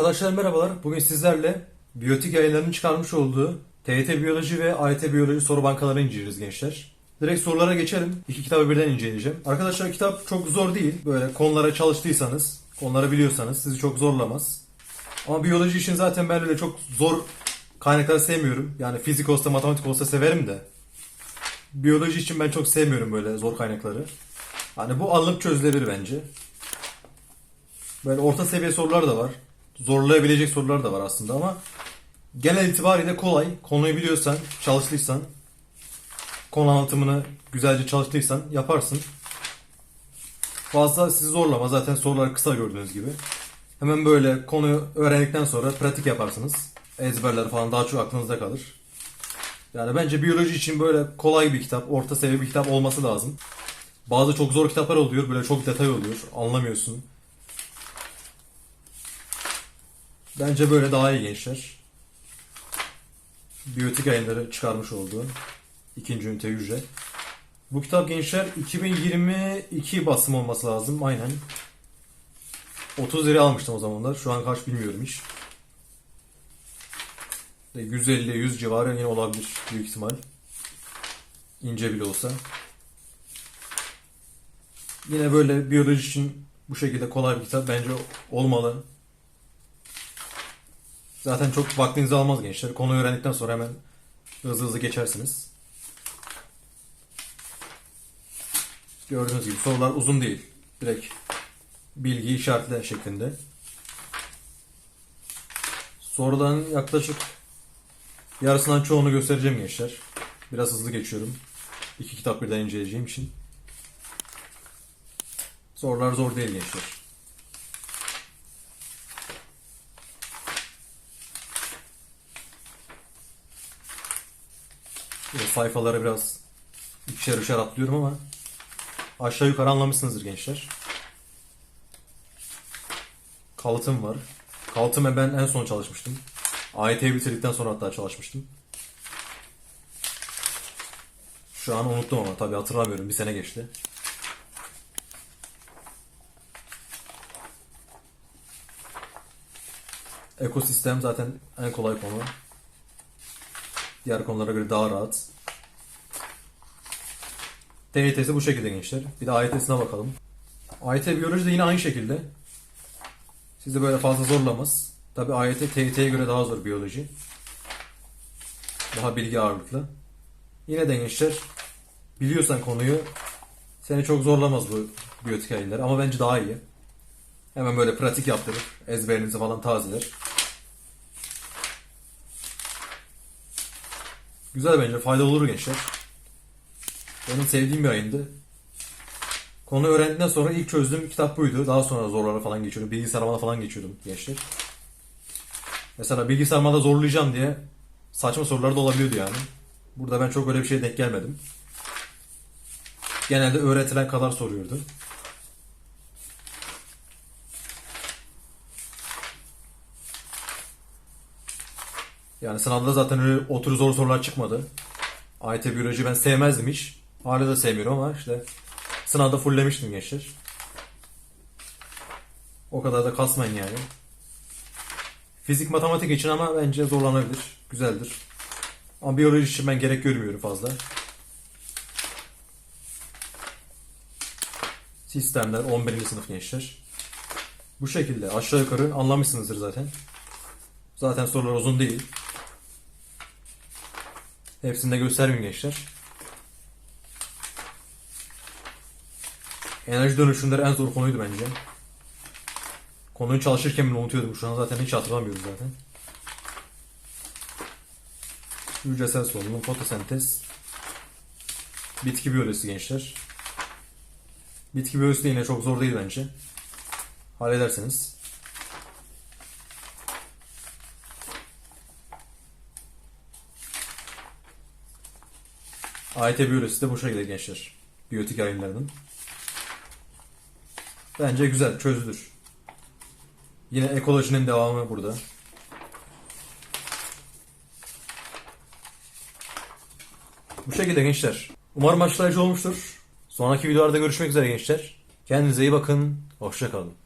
Arkadaşlar merhabalar. Bugün sizlerle biyotik yayınlarının çıkarmış olduğu TYT Biyoloji ve AYT Biyoloji soru bankalarını inceleyeceğiz gençler. Direkt sorulara geçelim. İki kitabı birden inceleyeceğim. Arkadaşlar kitap çok zor değil. Böyle konulara çalıştıysanız, konuları biliyorsanız sizi çok zorlamaz. Ama biyoloji için zaten ben öyle çok zor kaynakları sevmiyorum. Yani fizik olsa, matematik olsa severim de. Biyoloji için ben çok sevmiyorum böyle zor kaynakları. Hani bu alınıp çözülebilir bence. Böyle orta seviye sorular da var. Zorlayabilecek sorular da var aslında ama genel itibariyle kolay. Konuyu biliyorsan, çalıştıysan, konu anlatımını güzelce çalıştıysan yaparsın. Fazla sizi zorlama. Zaten sorular kısa gördüğünüz gibi. Hemen böyle konuyu öğrendikten sonra pratik yaparsınız. Ezberler falan daha çok aklınızda kalır. Yani bence biyoloji için böyle kolay bir kitap, orta seviye bir kitap olması lazım. Bazı çok zor kitaplar oluyor. Böyle çok detay oluyor. Anlamıyorsun. Bence böyle daha iyi gençler. Biyotik yayınları çıkarmış olduğu ikinci ünite hücre. Bu kitap gençler 2022 basım olması lazım. Aynen. 30 liraya almıştım o zamanlar. Şu an kaç bilmiyorum hiç. 150-100 civarı yine olabilir büyük ihtimal. İnce bile olsa. Yine böyle biyoloji için bu şekilde kolay bir kitap bence olmalı. Zaten çok vaktinizi almaz gençler. Konuyu öğrendikten sonra hemen hızlı hızlı geçersiniz. Gördüğünüz gibi sorular uzun değil. Direkt bilgi işaretle şeklinde. Sorudan yaklaşık yarısından çoğunu göstereceğim gençler. Biraz hızlı geçiyorum. İki kitap birden inceleyeceğim için. Sorular zor değil gençler. Sayfalara biraz ikişer üçer atlıyorum ama aşağı yukarı anlamışsınızdır gençler. Kalıtım var. Kalıtıma ben en son çalışmıştım. AYT'yi bitirdikten sonra hatta çalışmıştım. Şu an unuttum ama tabii hatırlamıyorum. Bir sene geçti. Ekosistem zaten en kolay konu. Diğer konulara göre daha rahat. TYT'si bu şekilde gençler. Bir de AYT'sine bakalım. AYT biyoloji de yine aynı şekilde. Sizi böyle fazla zorlamaz. Tabi AYT TYT'ye göre daha zor biyoloji. Daha bilgi ağırlıklı. Yine de gençler biliyorsan konuyu seni çok zorlamaz bu biyotik yayınlar ama bence daha iyi. Hemen böyle pratik yaptırır. Ezberinizi falan tazeler. Güzel bence faydalı olur gençler. Benim sevdiğim bir ayındı. Konu öğrendikten sonra ilk çözdüğüm kitap buydu. Daha sonra zorlara falan geçiyordum. Bilgisayarmada falan geçiyordum gençler. Mesela bilgisayarmada zorlayacağım diye saçma sorular da olabiliyordu yani. Burada ben çok öyle bir şeye denk gelmedim. Genelde öğretilen kadar soruyordu. Yani sınavda zaten öyle otur zor sorular çıkmadı. AYT biyoloji ben sevmezdim hiç. Hala da sevmiyorum ama işte sınavda fulllemiştim gençler. O kadar da kasmayın yani. Fizik matematik için ama bence zorlanabilir. Güzeldir. Ama biyoloji için ben gerek görmüyorum fazla. Sistemler 11. sınıf gençler. Bu şekilde aşağı yukarı anlamışsınızdır zaten. Zaten sorular uzun değil. Hepsini de göstermeyeyim gençler. Enerji dönüşümleri en zor konuydu bence. Konuyu çalışırken bile unutuyordum. Şu an zaten hiç hatırlamıyorum zaten. Hücresel solunum, fotosentez, bitki biyolojisi gençler. Bitki biyolojisi de yine çok zor değil bence. Halledersiniz. AYT biyolojisi de bu şekilde gençler. Biyotik yayınlarının. Bence güzel, çözülür. Yine ekolojinin devamı burada. Bu şekilde gençler. Umarım açıklayıcı olmuştur. Sonraki videolarda görüşmek üzere gençler. Kendinize iyi bakın. Hoşçakalın.